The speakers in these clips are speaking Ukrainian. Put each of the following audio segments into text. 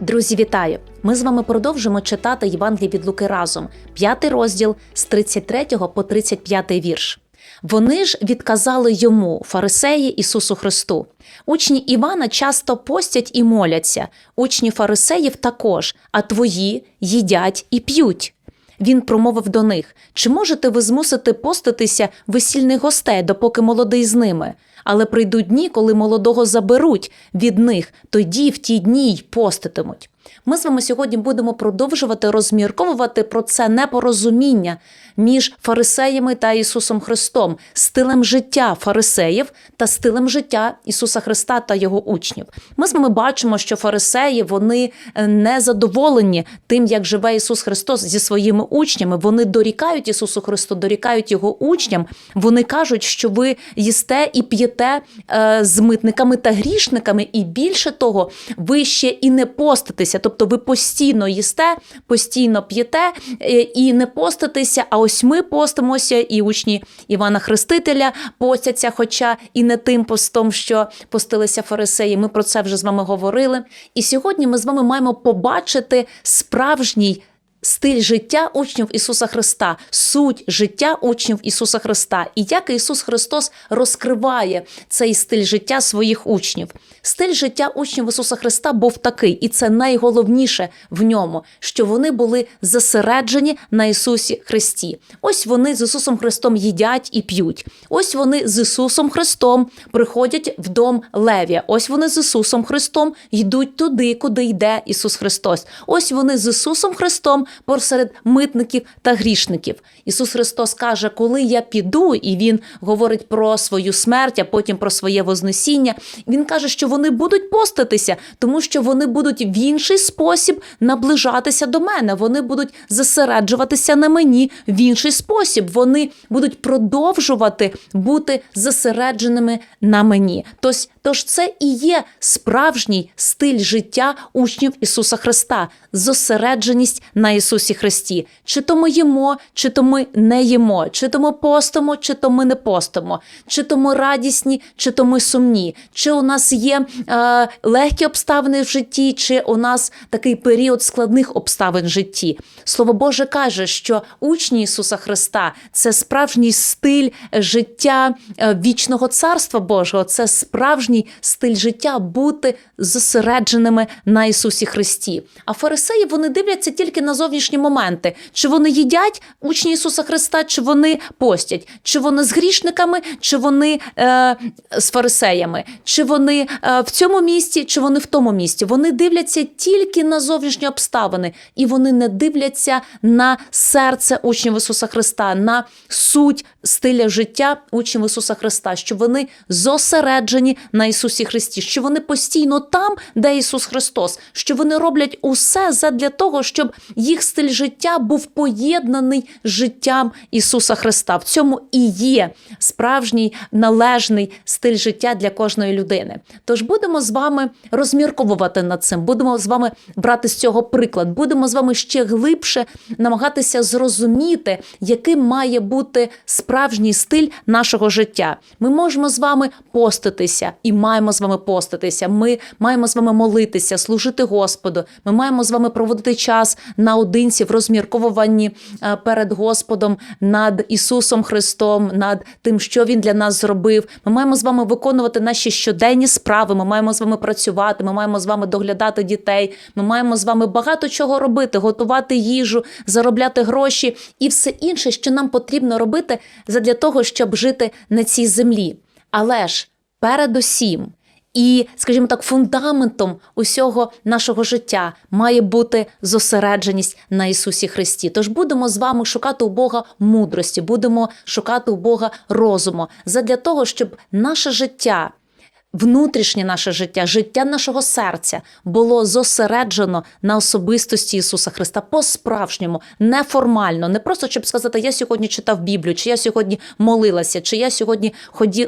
Друзі, вітаю! Ми з вами продовжимо читати Євангеліє від Луки разом, п'ятий розділ з 33 по 35 вірш. Вони ж відказали йому, фарисеї Ісусу Христу. Учні Івана часто постять і моляться, учні фарисеїв також, а твої їдять і п'ють. Він промовив до них: Чи можете ви змусити поститися весільних гостей, допоки молодий з ними? Але прийдуть дні, коли молодого заберуть від них, тоді в ті дні й поститимуть. Ми з вами сьогодні будемо продовжувати розмірковувати про це непорозуміння між фарисеями та Ісусом Христом, стилем життя фарисеїв та стилем життя Ісуса Христа та його учнів. Ми з вами бачимо, що фарисеї вони е, не задоволені тим, як живе Ісус Христос зі своїми учнями. Вони дорікають Ісусу Христу, дорікають його учням. Вони кажуть, що ви їсте і п'єте е, з митниками та грішниками, і більше того, ви ще і не поститеся. Тобто ви постійно їсте, постійно п'єте е, і не поститеся. А ось ми постимося, і учні Івана Хрестителя постяться, хоча і не тим постом, що постилися фарисеї. Ми про це вже з вами говорили. І сьогодні ми з вами маємо побачити справжній. Стиль життя учнів Ісуса Христа, суть життя учнів Ісуса Христа, і як Ісус Христос розкриває цей стиль життя своїх учнів. Стиль життя учнів Ісуса Христа був такий, і це найголовніше в ньому, що вони були зосереджені на Ісусі Христі. Ось вони з Ісусом Христом їдять і п'ють. Ось вони з Ісусом Христом приходять в дом Левія. Ось вони з Ісусом Христом йдуть туди, куди йде Ісус Христос. Ось вони з Ісусом Христом посеред митників та грішників. Ісус Христос каже, коли я піду, і Він говорить про свою смерть, а потім про своє вознесіння. Він каже, що вони будуть поститися, тому що вони будуть в інший спосіб наближатися до мене. Вони будуть зосереджуватися на мені в інший спосіб. Вони будуть продовжувати бути зосередженими на мені. Тось, тож це і є справжній стиль життя учнів Ісуса Христа, зосередженість на Ісусі Христі. Чи то ми їмо, чи то ми не їмо, чи то ми постимо, чи то ми не постимо, чи то ми радісні, чи то ми сумні, чи у нас є е, легкі обставини в житті, чи у нас такий період складних обставин в житті. Слово Боже каже, що учні Ісуса Христа це справжній стиль життя е, вічного царства Божого, це справжній стиль життя бути зосередженими на Ісусі Христі. А фарисеї вони дивляться тільки на зовнішні моменти: чи вони їдять учні Ісуса Христа, чи вони постять, чи вони з грішниками, чи вони е, з фарисеями, чи вони е, в цьому місці, чи вони в тому місці. Вони дивляться тільки на зовнішні обставини, і вони не дивляться на серце учнів Ісуса Христа, на суть стиля життя учнів Ісуса Христа, що вони зосереджені на Ісусі Христі, що вони постійно там, де Ісус Христос, що вони роблять усе задля того, щоб їх стиль життя був поєднаний з життям Ісуса Христа. В цьому і є справжній належний стиль життя для кожної людини. Тож будемо з вами розмірковувати над цим, будемо з вами брати з цього приклад, будемо з вами ще глибше намагатися зрозуміти, яким має бути справжній стиль нашого життя. Ми можемо з вами поститися і маємо з вами поститися. Ми маємо з вами молитися, служити Господу. Ми маємо з вами проводити час наодинці в розмірковуванні е, перед Господом над Ісусом Христом, над тим, що Він для нас зробив. Ми маємо з вами виконувати наші щоденні справи. Ми маємо з вами працювати. Ми маємо з вами доглядати дітей. Ми маємо з вами багато чого робити, готувати їжу, заробляти гроші і все інше, що нам потрібно робити задля того, щоб жити на цій землі. Але ж передусім. І, скажімо так, фундаментом усього нашого життя має бути зосередженість на Ісусі Христі. Тож будемо з вами шукати у Бога мудрості, будемо шукати у Бога розуму задля того, щоб наше життя. Внутрішнє наше життя, життя нашого серця було зосереджено на особистості Ісуса Христа по-справжньому, неформально, не просто щоб сказати, я сьогодні читав Біблію, чи я сьогодні молилася, чи я сьогодні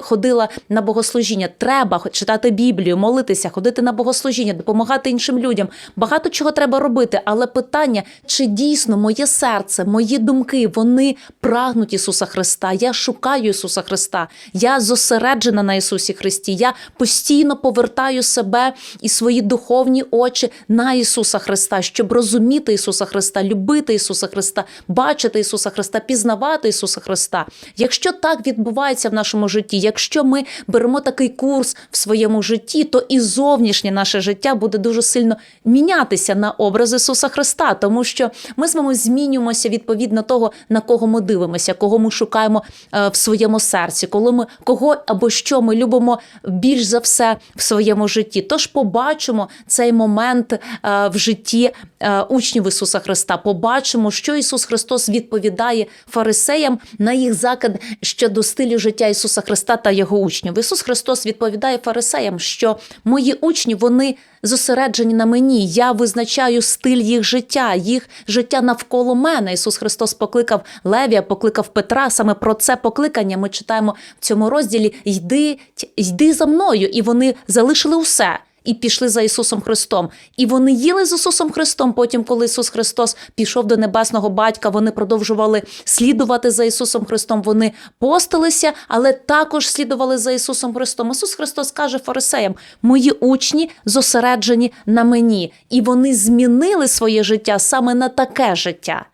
ходила на богослужіння. Треба читати Біблію, молитися, ходити на богослужіння, допомагати іншим людям. Багато чого треба робити, але питання, чи дійсно моє серце, мої думки, вони прагнуть Ісуса Христа. Я шукаю Ісуса Христа, я зосереджена на Ісусі Христі. Я постійно повертаю себе і свої духовні очі на Ісуса Христа, щоб розуміти Ісуса Христа, любити Ісуса Христа, бачити Ісуса Христа, пізнавати Ісуса Христа. Якщо так відбувається в нашому житті, якщо ми беремо такий курс в своєму житті, то і зовнішнє наше життя буде дуже сильно мінятися на образ Ісуса Христа, тому що ми з вами змінюємося відповідно того, на кого ми дивимося, кого ми шукаємо е, в своєму серці, коли ми кого або що ми любимо більш за все в своєму житті. Тож побачимо цей момент е, в житті е, учнів Ісуса Христа. Побачимо, що Ісус Христос відповідає фарисеям на їх закид щодо стилю життя Ісуса Христа та його учнів. Ісус Христос відповідає фарисеям, що мої учні вони зосереджені на мені. Я визначаю стиль їх життя, їх життя навколо мене. Ісус Христос покликав Левія, покликав Петра. Саме про це покликання ми читаємо в цьому розділі: Йди, йди за мною, і вони залишили усе. І пішли за Ісусом Христом. І вони їли з Ісусом Христом. Потім, коли Ісус Христос пішов до небесного батька, вони продовжували слідувати за Ісусом Христом. Вони постилися, але також слідували за Ісусом Христом. Ісус Христос каже фарисеям: Мої учні зосереджені на мені, і вони змінили своє життя саме на таке життя.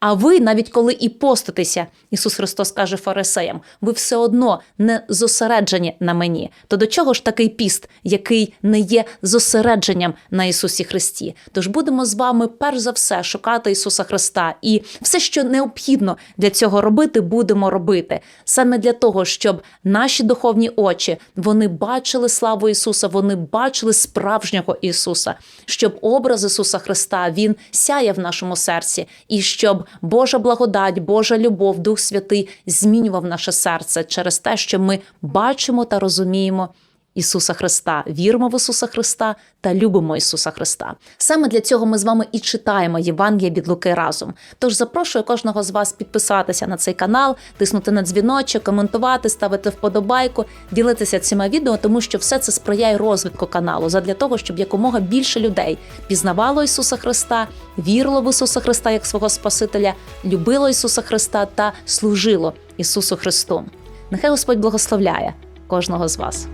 А ви, навіть коли і поститеся, Ісус Христос каже фарисеям, ви все одно не зосереджені на мені. То до чого ж такий піст, який не є зосередженням на Ісусі Христі? Тож будемо з вами перш за все шукати Ісуса Христа, і все, що необхідно для цього робити, будемо робити саме для того, щоб наші духовні очі вони бачили славу Ісуса, вони бачили справжнього Ісуса, щоб образ Ісуса Христа він сяє в нашому серці, і щоб Божа благодать, Божа любов, Дух Святий змінював наше серце через те, що ми бачимо та розуміємо. Ісуса Христа, віримо в Ісуса Христа та любимо Ісуса Христа. Саме для цього ми з вами і читаємо Євангелія від Луки разом. Тож запрошую кожного з вас підписатися на цей канал, тиснути на дзвіночок, коментувати, ставити вподобайку, ділитися цими відео, тому що все це сприяє розвитку каналу, задля того, щоб якомога більше людей пізнавало Ісуса Христа, вірило в Ісуса Христа як свого Спасителя, любило Ісуса Христа та служило Ісусу Христу. Нехай Господь благословляє кожного з вас.